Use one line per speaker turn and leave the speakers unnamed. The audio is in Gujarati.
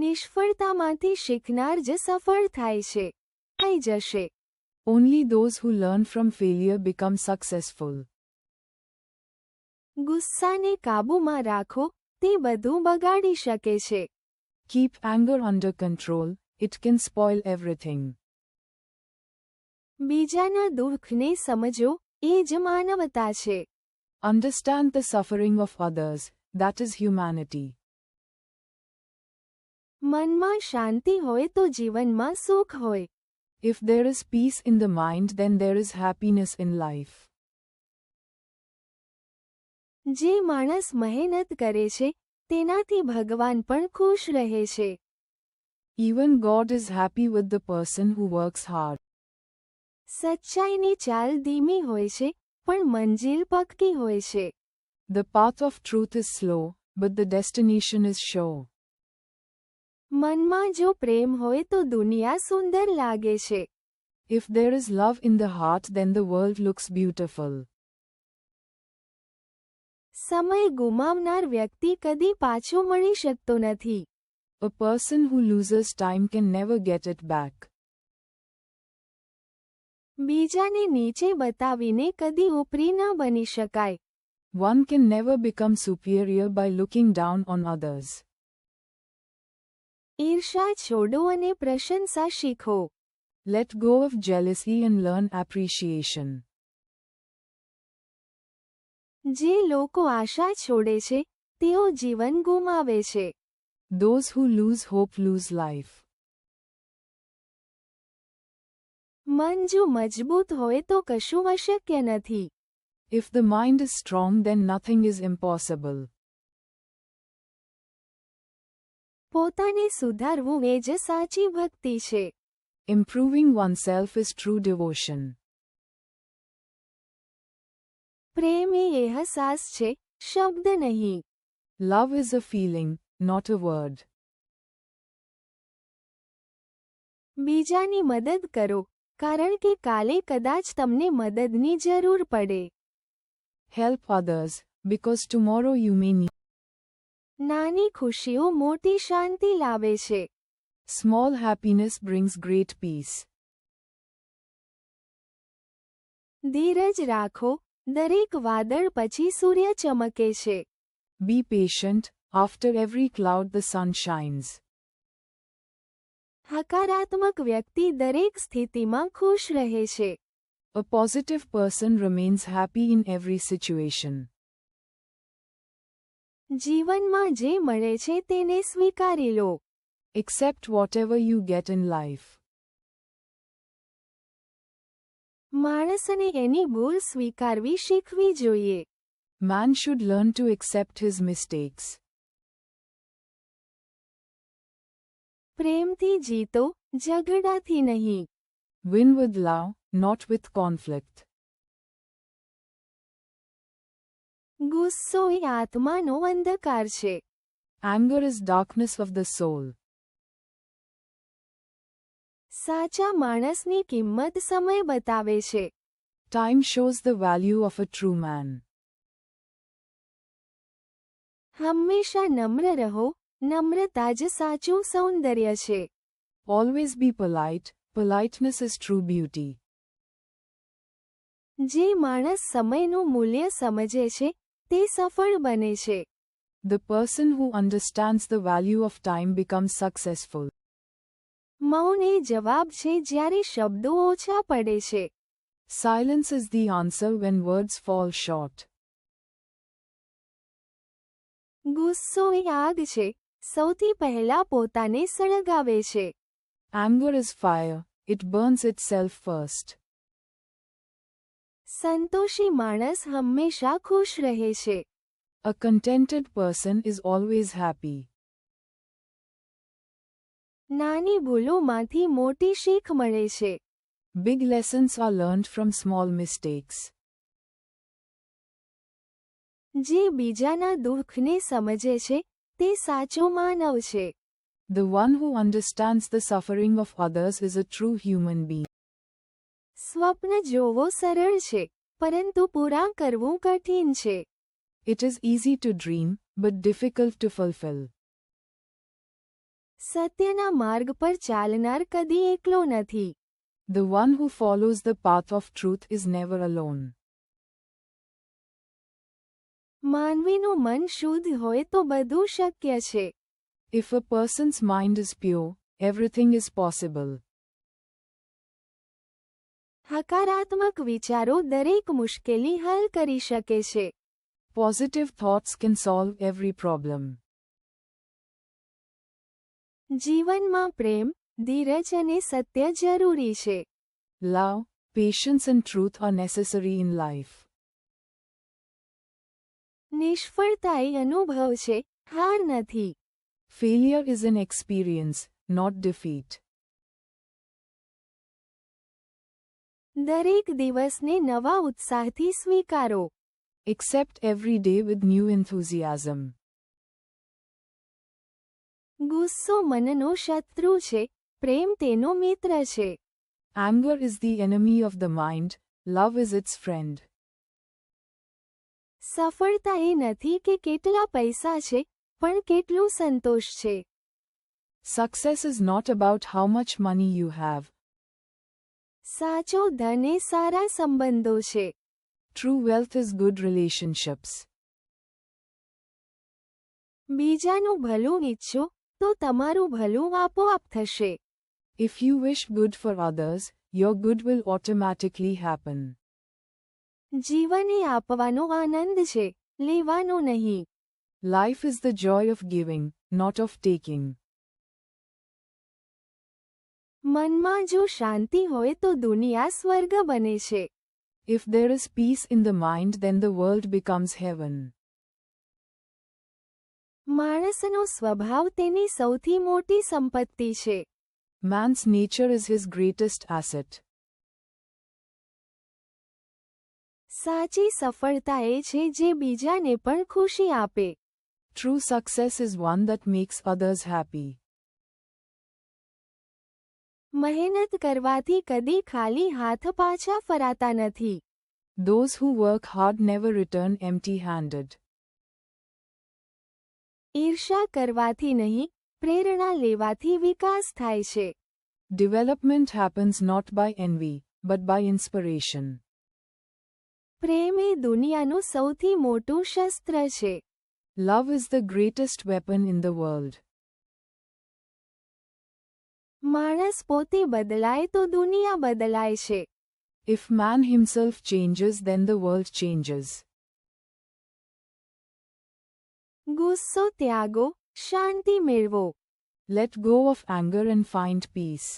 નિષ્ફળતામાંથી શીખનાર જે સફળ થાય છે થઈ જશે
only those who learn from failure become successful
ગુસ્સાને કાબૂમાં રાખો તે બધું બગાડી શકે છે
keep anger under control it can spoil everything
બીજાના દુઃખને સમજો એ જ માનવતા છે
understand the suffering of others that is humanity
મનમાં શાંતિ હોય તો જીવનમાં સુખ હોય
If there is peace in the mind, then there is happiness in life.
જે માણસ મહેનત કરે છે તેનાથી ભગવાન પણ ખુશ રહે છે
Even God is happy with the person who works hard.
સચ્ચાઈની ચાલ ધીમી હોય છે પણ મંજિલ પક્કી હોય છે
The path of truth is slow, but the destination is sure.
મનમાં જો પ્રેમ હોય તો દુનિયા સુંદર લાગે છે
If there is love in the heart, then the world looks beautiful.
સમય ગુમાવનાર વ્યક્તિ કદી પાછો મળી શકતો નથી
A person who loses time can never get it back.
બીજાને નીચે બતાવીને કદી ઉપરી ન બની શકાય
One can never become superior by looking down on others.
ઈર્ષા છોડો અને પ્રશંસા શીખો
let go of jealousy and learn appreciation
જે લોકો આશા છોડે છે તેઓ જીવન ગુમાવે છે
Those who lose hope lose life
મન જો મજબૂત હોય તો કશું અશક્ય નથી.
If the mind is strong then nothing is impossible.
પોતાને સુધારવું એ જ સાચી ભક્તિ છે
improving self is true devotion
પ્રેમ એ અહેસાસ છે શબ્દ નહીં
love is a feeling not a word
બીજાની મદદ કરો કારણ કે કાલે કદાચ તમને મદદની જરૂર પડે
help others because tomorrow you may need
નાની ખુશીઓ મોટી શાંતિ લાવે છે
small happiness brings great peace
ધીરજ રાખો દરેક વાદળ પછી સૂર્ય ચમકે છે
be patient after every cloud the sun
હકારાત્મક વ્યક્તિ દરેક સ્થિતિમાં ખુશ રહે છે
a positive person remains happy in every situation
જીવનમાં જે મળે છે તેને સ્વીકારી લો
accept whatever you get in life
માણસને એની ભૂલ સ્વીકારવી શીખવી જોઈએ
man should learn to accept his mistakes
પ્રેમથી જીતો ઝઘડાથી નહીં
win with love not with conflict
ગુસ્સો એ આત્માનો અંધકાર છે
anger is darkness of the soul
સાચા માણસની કિંમત સમય બતાવે છે
time shows the value of a true man
હંમેશા નમ્ર રહો નમ્રતા જ સાચું સૌંદર્ય છે
always be polite politeness is true beauty
જે માણસ સમયનું મૂલ્ય સમજે છે તે સફળ બને
The person who understands the value of time becomes successful.
મૌન એ જવાબ છે જ્યારે શબ્દો ઓછા પડે છે
Silence is the answer when words fall short.
ગુસ્સો એ આગ છે સૌથી પહેલા પોતાને સળગાવે છે
Anger is fire, it burns itself first.
સંતોષી માણસ હંમેશા ખુશ રહે છે
a contented person is always happy
નાની ભૂલોમાંથી મોટી શીખ મળે છે
big lessons are learned from small mistakes
જે બીજાના દુઃખને સમજે છે તે સાચો માનવ છે
The one who understands the suffering of others is a true human being.
સ્વપ્ન જોવો સરળ છે પરંતુ પૂરા કરવું કઠિન છે
it is easy to dream but difficult to fulfil
સત્યના માર્ગ પર ચાલનાર કદી એકલો નથી
the one who follows the path of truth is never alone
માનવીનું મન શુદ્ધ હોય તો બધું શક્ય છે.
If a person's mind is pure, everything is possible.
હકારાત્મક વિચારો દરેક મુશ્કેલી હલ કરી શકે છે
positive thoughts can solve every problem
જીવનમાં પ્રેમ ધીરજ અને સત્ય જરૂરી છે
love patience and truth are necessary in life
નિષ્ફળતા એ અનુભવ છે હાર નથી
failure is an experience not defeat
દરેક દિવસને નવા ઉત્સાહથી સ્વીકારો
accept every day with new enthusiasm
ગુસ્સો મનનો શત્રુ છે પ્રેમ તેનો મિત્ર છે
anger is the enemy of the mind love is its friend
સફળતા એ નથી કે કેટલા પૈસા છે પણ કેટલું સંતોષ છે
success is not about how much money you have
સાચો ધન એ સારા સંબંધો છે
true wealth is good relationships
બીજાનું ભલું ઈચ્છો તો તમારું ભલું આપોઆપ થશે
if you wish good for others your good will automatically happen
જીવને આપવાનો આનંદ છે લેવાનો નહીં
life is the joy of giving not of taking
મનમાં જો શાંતિ હોય તો દુનિયા સ્વર્ગ બને છે
If there is peace in the mind, then the world becomes heaven.
માણસનો સ્વભાવ તેની સૌથી મોટી સંપત્તિ છે
Man's nature is his greatest asset.
સાચી સફળતા એ છે જે બીજાને પણ ખુશી આપે
True success is one that makes others happy.
મહેનત કરવાથી કદી ખાલી હાથ પાછા ફરાતા નથી
Those who work hard never return empty handed.
ઈર્ષા કરવાથી નહીં પ્રેરણા લેવાથી વિકાસ થાય છે
Development happens not by envy, but by inspiration.
પ્રેમ એ દુનિયાનું સૌથી મોટું શસ્ત્ર છે
Love is the greatest weapon in the world. If man himself changes then the world changes.
ગુસ્સો ત્યાગો Shanti, મેળવો
Let go of anger and find peace.